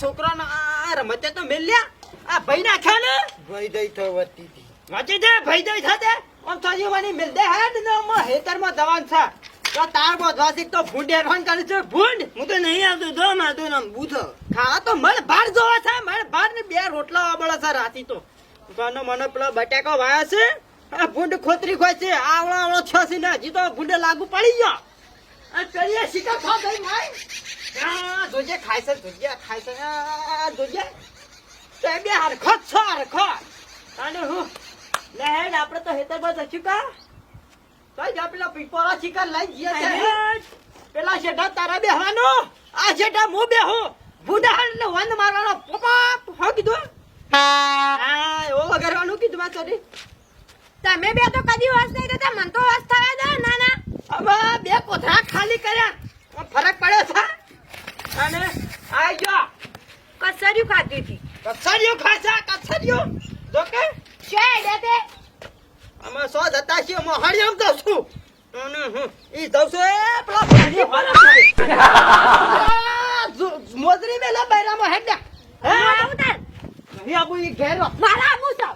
છોકરાનો આ રમતે તો મેલ્યા. આ ભાઈ નાખ્યા ને? ભાઈ દઈ થવાતી હતી. વાંચી દે ભાઈ દઈ થાતે? આમ તો હજી મને મિલ દે હેડ ને આમાં હેતરમાં દવાન છે. તો તાર બોધવાસી તો ભૂંડ હેરવાન કરે છે. ભૂંડ! હું તો નહીં આવતો જો માતું નામ બૂથો ખાવા તો મળ બાર જોવા છે. મળ બાર ને બે રોટલા વાબળા છે રાતી તો. મને મને પેલો બટાકો વાયા છે. આ ભૂંડ ખોતરી ખોય છે. આવડો આવડો છ ને હજી તો ભૂંડ લાગુ પડી ગયો. આ કરીએ શિકાર ખા ભાઈ જોજે ખાય છે જોજે ખાય છે જોજે. તે બે હરખો છો હરખો અને હું લે હેડ આપણે તો હેતર બસ હશું કા? તો જ પેલા પીપોરા શિકાર લઈ જઈએ છે. પેલા શેઠા તારા બેહવાનો? આ શેઠા હું બેહું? બુઢા એટલે વંદ મારવાનો પપ્પા હો કીધું? હા એવો વગાડવાનું કીધું માં સોરી તમે બે તો કદી વાસ નહીં કરતા મન તો વાસ થવા દો ના ના. હવે બે કોથળા ખાલી કર્યા. ફરક પડ્યો છે. અને આજો જો. ખાતી હતી. કસરિયો ખાસા કસરિયો જો કે. શેડ તે. અમે સો જતા છીએ મોહણી આમ તો છું ઈ દઉં છું એ પેલા ભાઈ વાળા મોજરી મેલા બૈરામાં હેડ હે? આવું તાર? નહીં આબુ ઈ ઘેર મારા આબુ છો.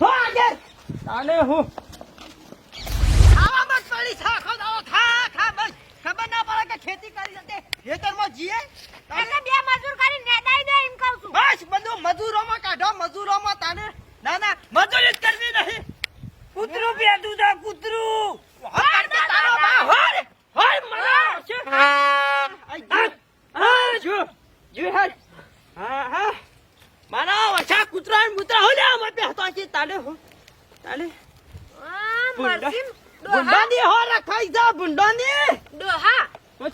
હો આગળ તાને હું. આવા મત પડી છે આખો દાડો ખા ખા બસ ખબર ના પડે કે ખેતી કરી જતે ખેતરમાં જીએ? એટલે બે મજૂર કરી નેદાઈ દે એમ કહું છું. બસ બધું મજૂરોમાં કાઢો મજૂરોમાં તાને ના ના મજૂરી જ કરવી નહીં. કૂતરું પેદું તા કૂતરું. હોર કે તારો બા હોર હોર મરા છે આ આ જો. જો હર હા હા. મારા વછા કૂતરા ને મુતરા હો લે મત હતો છે તાલે હો. તાલે. આ મરસીમ ડોહા બુંડાની હો રખાઈ જા બુંડાની ડોહા હું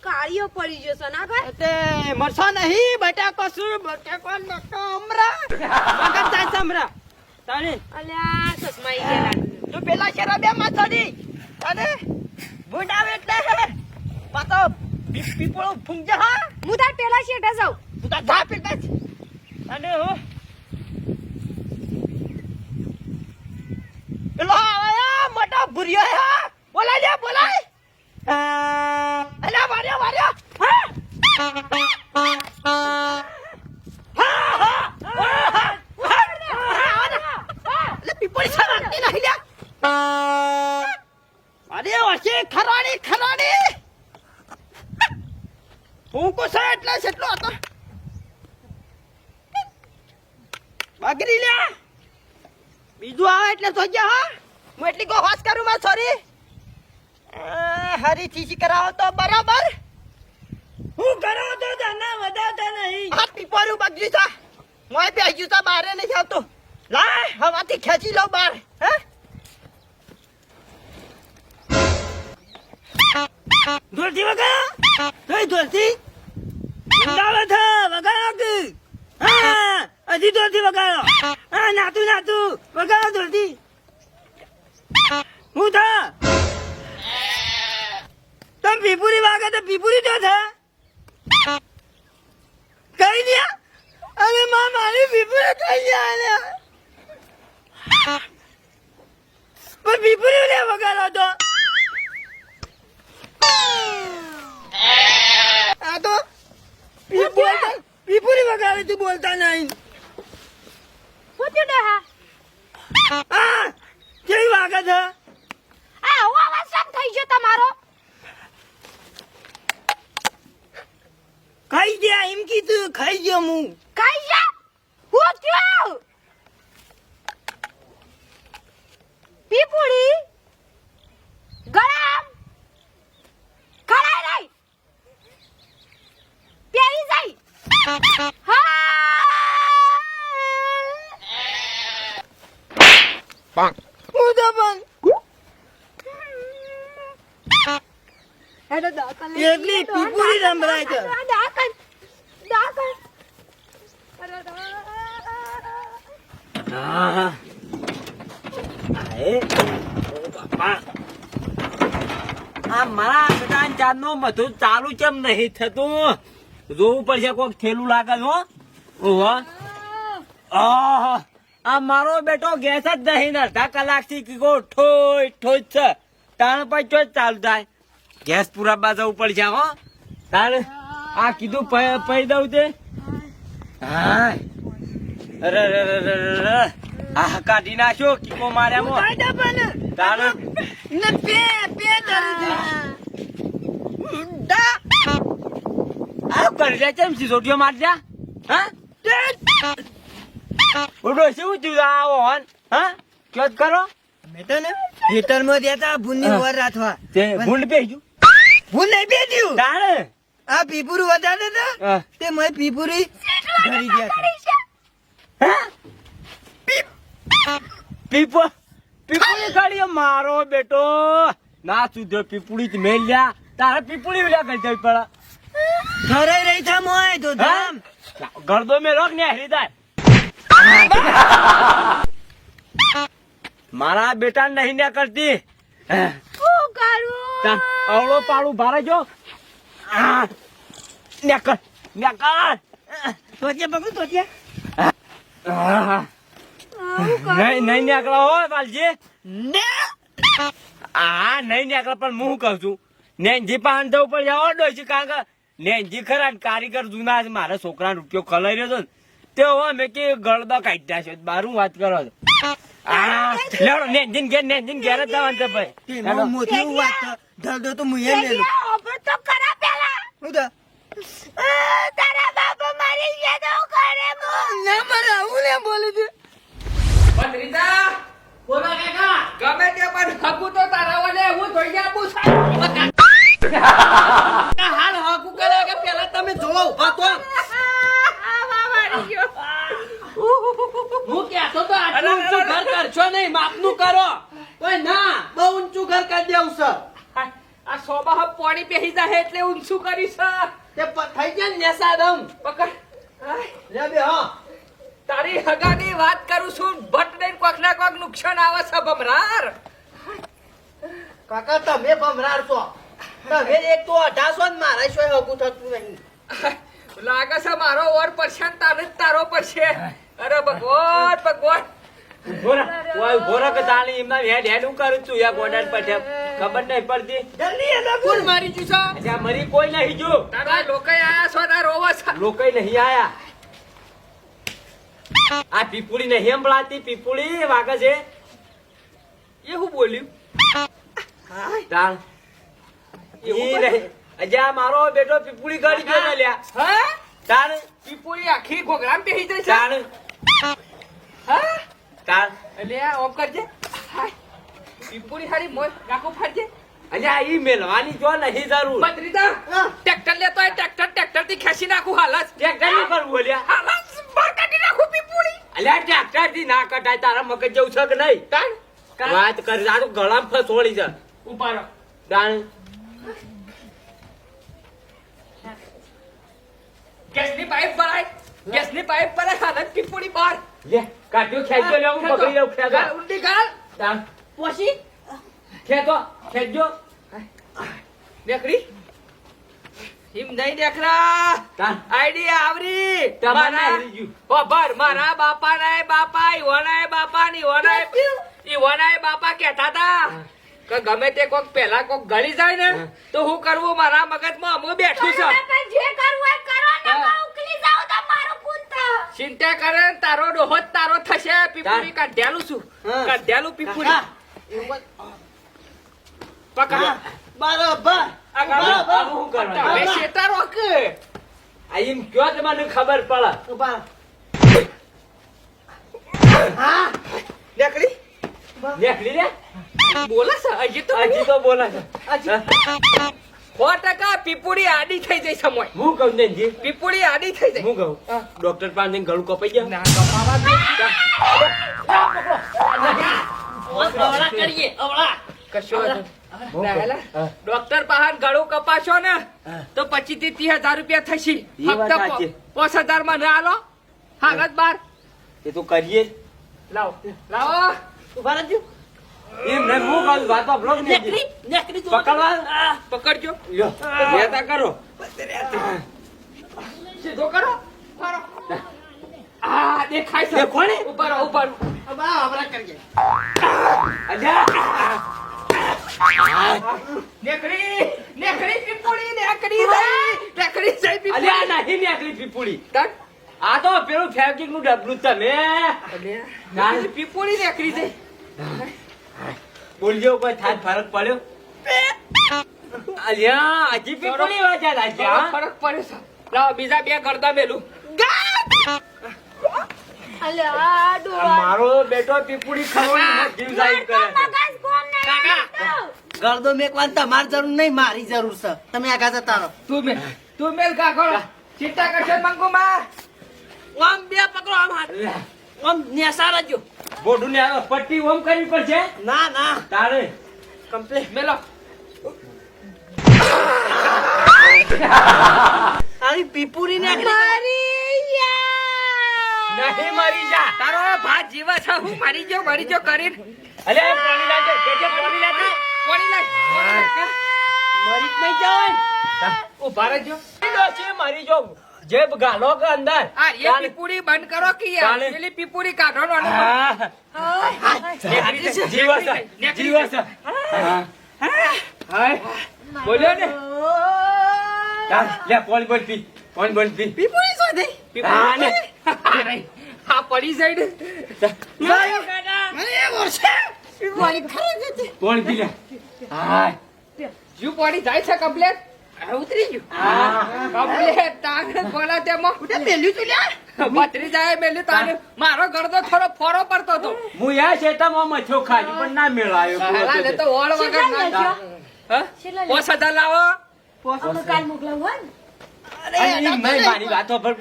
કાળીઓ પડી જશે ના કર તે મરસા નહીં બટાકો શું બટાકો નકો અમરા? મગર જાય છે અમરા. અલ્યા ચશ્મા ઈ ગયા તું પેલા શેરા બે માં ચડી. અને ભૂંડ આવે એટલે પાછો પી- પીપળો હા. હું તાર પેલા શેઠે જાઉં. તું તાર ધા પીતા જ. અને હો. પેલો આયા મોટા ભૂરિયો હા બોલાય લે બોલાય. અલ્યા વાર્યો વાર્યો હા હા અરે કોસો એટલે કેટલો હતો બગડી લ્યા બીજું આવે એટલે તો હા હું એટલી કો વાસ કરું માં સોરી હરી ચીસી કરાવો તો બરાબર. હું કરો તો તને વધારતા નહીં. આ પીપોરું બગડી તા મોય પે હજુ તો બારે નહીં આવતો. લાય હવાથી ખેંચી લો બાર હે? ધોરથી વગા તોય ધોરથી. ઉડાવે છો વગાડો કે? હા હજી ધોરથી વગાડો. હા નાતું નાતું. વગાડો ધોરથી. હું થા? પીપુરી તો પીપુરી જો છે કઈ દે અરે માં મારી પીપુરી કઈ ગયા પણ પીપુરી લે વગાડો તો. આ તો પીપુરી વગાડે તું બોલતા નહીં. પૂછ્યું હા. કેવી વાગે છે આ આવો અવાજ શેમ થઈ ગયો તમારો ખાઈ ગયા એમ કીધું ખાઈ ગયો હું. કઈ છે પૂછ્યું પીપુડી ગરમ ખરાઈ રહી પેરી જાય. હા! હું તો પણ એટલી પીપુડી સંભળાય છે. હા આ મારા સદાન ચાંદનો બધું ચાલુ કેમ નહીં થતું? જોવું પડશે કોક થેલું લાગે હો. આ મારો બેટો ગેસ જ નહીં અડધા કલાકથી કીધો ઠોય ઠોઈ જ છે. તાણ પછી ચાલુ થાય. ગેસ પૂરા બાજુ પડશે, હો. તારે આ કીધું પ- દઉં તે. હા. અરે. આ કાઢી નાખ્યો કીકો માર્યા મો. તારે આ કરજા કેમ સિસોટીઓ મારજા હા? ઉડો શું થયું આ ઓહન હા? ક્યો જ કરો? મેં તો ને હેતરમાં ગયા તા ભૂનની હા. વર રાખવા. તે ભૂંડ બેસજો ભૂન નહીં બેઠ્યું તારે આ પીપુરું વધારે હા. તે મેં પીપુરી ધરી ગયા. હા? પીપો પીપુડી કાઢી મારો બેટો. ના સુધ્યો પીપુડી જ મેલ લ્યા. તારે પીપુડી ઉલ્યા કરી દેવી પડે. ઘરે રહી થા મોય તો ધામ. ગરદો મે રોક ને હરી મારા બેટા નહીં ને કરતી. શું કરું? તા અવળો પાડું ભારે જો. આ, નેકર નેકર તોચે પકડ તોચે આહ. નહીં નહીં નીકળો હો વાલજી. હા નહીં નીકળે પણ હું કહું છું નેનજી પાન જવું જવા જાઓ છે કારણ કે નેનજી ખરા ને કારીગર જૂના છે મારા છોકરાનો રૂપિયો ખલાઈ રહ્યો છે તે હવે મેં કે ગળદા કાઢ્યા છે બારું વાત કરો છો. આ લેવડો નેનજીન ઘેર નેનજીન ઘેર જ જવાનું છે ભાઈ. વાત તો ધરદો તો મુએ લેલું ઓપર તો ખરા પેલા. હું તો તારા બાપા મારી ગયા તો કરે મો ના મારે હું ને બોલી દે. ભત્રીજા બોલો કાકા. ગમે તે પણ હકુ તો તારા વડે હું ધોઈ આપું છું હાલ હાકુ કરે કે પેલા તમે જોવો ઊભા તો. હું કહેતો તો આટલું ઊંચું ઘર કરશો નહીં માપનું કરો. કોઈ ના બહુ ઊંચું ઘર કરી દેવું સર. આ સોબા પોણી પહેરી જાય એટલે ઊંચું કરીશ તે થઈ ગયા ને નેસા પકડ. લે બે હા. તારી હગાની વાત કરું છું ભટ ને કોક ના કોક નુકસાન આવે છે ભમરાર. કાકા તમે ભમરાર છો. તમે એક તો અઢારસો ને મારા શું હગું થતું નહીં. લાગે છે મારો ઓર પડશે તારે તારો પડશે. અરે ભગવાન ભગવાન. ખબર નહીં પડતી. જલ્દી મારી જુ છે? મરી કોઈ નહીં જો. તારા લોકો આયા છો રોવા લોકો નહીં આયા. આ પીપુડી નહીં સંભળાતી પીપુડી વાગે છે. એ હું બોલ્યું? નહીં અજા મારો બેટો પીપુડી ગળી ગયો ને લ્યા. હા? તાળ પીપુરી આખી ઘોઘરામ બેહી જાય છે? તાણ. હા? તાળ એટલે આ ઓમ કરજે. પીપુરી હારી મોય રાખો ફાડજે અલ્યા ઈ મેલવાની જો નહીં જરૂર. બદરીદા ટ્રેક્ટર લેતો હોય ટ્રેક્ટર ટ્રેક્ટરથી ખેંચી નાખું હાલસ ટ્રેક્ટર નહીં કરવું અલ્યા હાલત બહાર કાઢી નાખું પીપુરી અલ્યા ટ્રેક્ટરથી ના કટાય તારા મગજ જેવું છે કે નહીં? તાણ? વાત કરી આ તો ગળામાં ફસોડી છે. ઉપાડો. દાણ ગેસની પાઇપ ભરાય. ગેસની પાઇપ ભરાય હાલત પીપુરી બહાર લે કાઢ્યો ખેંચજો લે હું પકડી લઉં ખેંચો. ગાલ ગાળ. દાણ પોસી ખેંચો ખેંચજો દેખડી હિમ નહીં દેખરા આઈડિયા આવરી. તમારે ભર ખબર મારા બાપા ના બાપા ઈવનાય બાપા ની ઈવનાય ઈવનાય બાપા કહેતા હતા કે ગમે તે કોક પેલા કોક ગળી જાય ને તો હું કરવું મારા મગજમાં અમુક બેઠું છે. જે કરવું હોય કરો ને ઉકલી જાવ તો મારું પુત્ર ચિંતા કરે ને તારો ડોહો તારો થશે પીપુરી તાર. કાઢ્યાલું છું. હા. કાઢ્યાલું પીપુરી પકડ. બરાબર આ ગાળો. આ શું કરવાનું? તમે શેતા રોક આ એમ કયો તો મને ખબર પડે? ઊભા. હા. દેખડી નીકળી લે? બોલે છે હજી તો હજી તો બોલે છે. સો ટકા પીપુડી આડી થઈ જાય સમય. હું કહું ને જી? પીપુડી આડી થઈ જાય હું કહું? ડોક્ટર પાસે ગળું કપાઈ ગયા? ના કપાવા દે. કરીએ અવળા કશો ડોક્ટર પાસે ગળું કપાશો ને તો પચીસથી ત્રીસ હજાર રૂપિયા થશે. ફક્ત પાંચ હજારમાં ના આલો. હાલત બાર. એ તો કરીએ. લાવો. લાવો. ઊભા રહેજો. એમ નહીં હું કહું વાત તો બ્લોક નેકરી નેકરી પકડવા? પકડજો. લ્યો લેતા કરો. સીધો કરો. ફરો. આ દેખાય છે. કોણે? કરીએ. અલ્યા. નેકડી નેકડી પીપુડી નેકડી નેકરી જઈ નેકરી પીપુડી. અલ્યા નહીં નેકડી પીપુડી. આ તો પેલું ફેબ્રિકનું ડબલું તમે. નાની પીપુડી નેકડી જાય બોલજો કોઈ થાત ફરક પડ્યો? અલ્યા હજી પીપુડી વાંચ્યા લાગ્યા ફરક પડ્યો. લાવો બીજા બે કરતા મેલું અલ્યા, ડોહા. મારો બેટો પીપુડી ખાવાની જીવ સાહેબ કરે છે. ગળદો મેકવાની તમારી જરૂર નહીં મારી જરૂર છે. તમે આગા જતા રહો. તું મેલ તું મેલ કાકો ચિંતા કરશે મંગુ માં ઓમ બે પકડો આમ હાથ. ઓમ નેસા રહેજો બોડું ને આ પટ્ટી ઓમ કરવી પડશે? ના ના. તારે. કમ્પ્લીટ મેલો. તારી પીપુરી ને મરી. નહીં મરી જા. તારો ભાત જીવે છે હું મરી ગયો મરી ગયો કરીને. અલે પાણી લાગે કે કે પાણી લાગે પાણી લાગે મરી જ નહીં જવાય. ઊભા જો છે મરી જો જે ગાલો કે અંદર. આ એ પીપુડી બંધ કરો કે યાર? પેલી પીપુડી કાઢો નો હા. જીવો છે, જીવો છે. હાય. બોલ્યો ને? લે પાણી બોલ પી. પાણી બોલ પી. પીપુડી શોધી પીપુડી? હા પડી જાય ને. પાણી પી લે પડી જાય છે કમ્પ્લેટ? ઉતરી ગયું. કમ્પ્લેટ. તાને બોલા તેમાં. મેલ્યું તું લ્યા. બત્રી જાય મેલ્યું તાને. મારો ગળદો થોડો ફોરો પડતો હતો. હું યા શેતામાં મથો ખાધી પણ ના મેળાયો તો ઓળ વગર ના પોસ હજાર લાવો. અમે કાલ મોકલાવું હોય મારી વાતો પર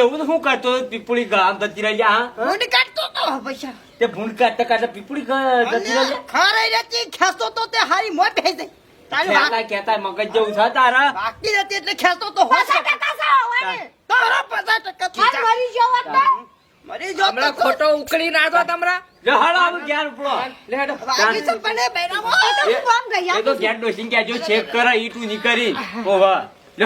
એવું શું કરતો પીપળી ગામ જતી રહી હા? ભૂંડ કાઢતો તો પૈસા. તે ભૂંડ કાઢતા કાઢતા પીપળી જતી રહી ખરાઈ રહેતી ખેંચતો તો તે હારી મોય બેસી જાય. તારી વાત કહેતા કહેતા મગજ જેવું છે તારા. બાકી રહેતી એટલે ખેંચતો તો હોશ પચાસ ટકા સાવ હોય તારા પચાસ ટકા થઈ હાલ જાય. મરી જાઓ મરી જો હમણાં ખોટો ઉકળી ના દો તમરા જ્ઞાન ઉપડો. પણ એ બૈરામાં. તો કોમ એ ડોસીને ચેક કરે ઈટું નીકળી. ઓવા લે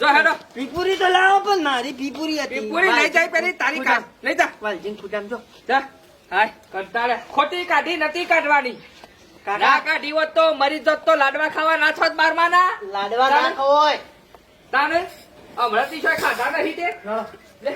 જો હેડો. પીપુરી તો લાવો પણ મારી પીપુરી હતી. પીપુરી લઈ જાય પેલી તારી કાઢ લઈ જા. વાલજીન ખુદામ જો. જા. હાય કંટાળે. ખોટી કાઢી નથી કાઢવાની. ના કાઢી હોત તો મરી જત તો લાડવા ખાવા ના છોત મારવાના ના લાડવા ના હોય. તાને? હમણાં થી ખાધા નહીં તે? લે.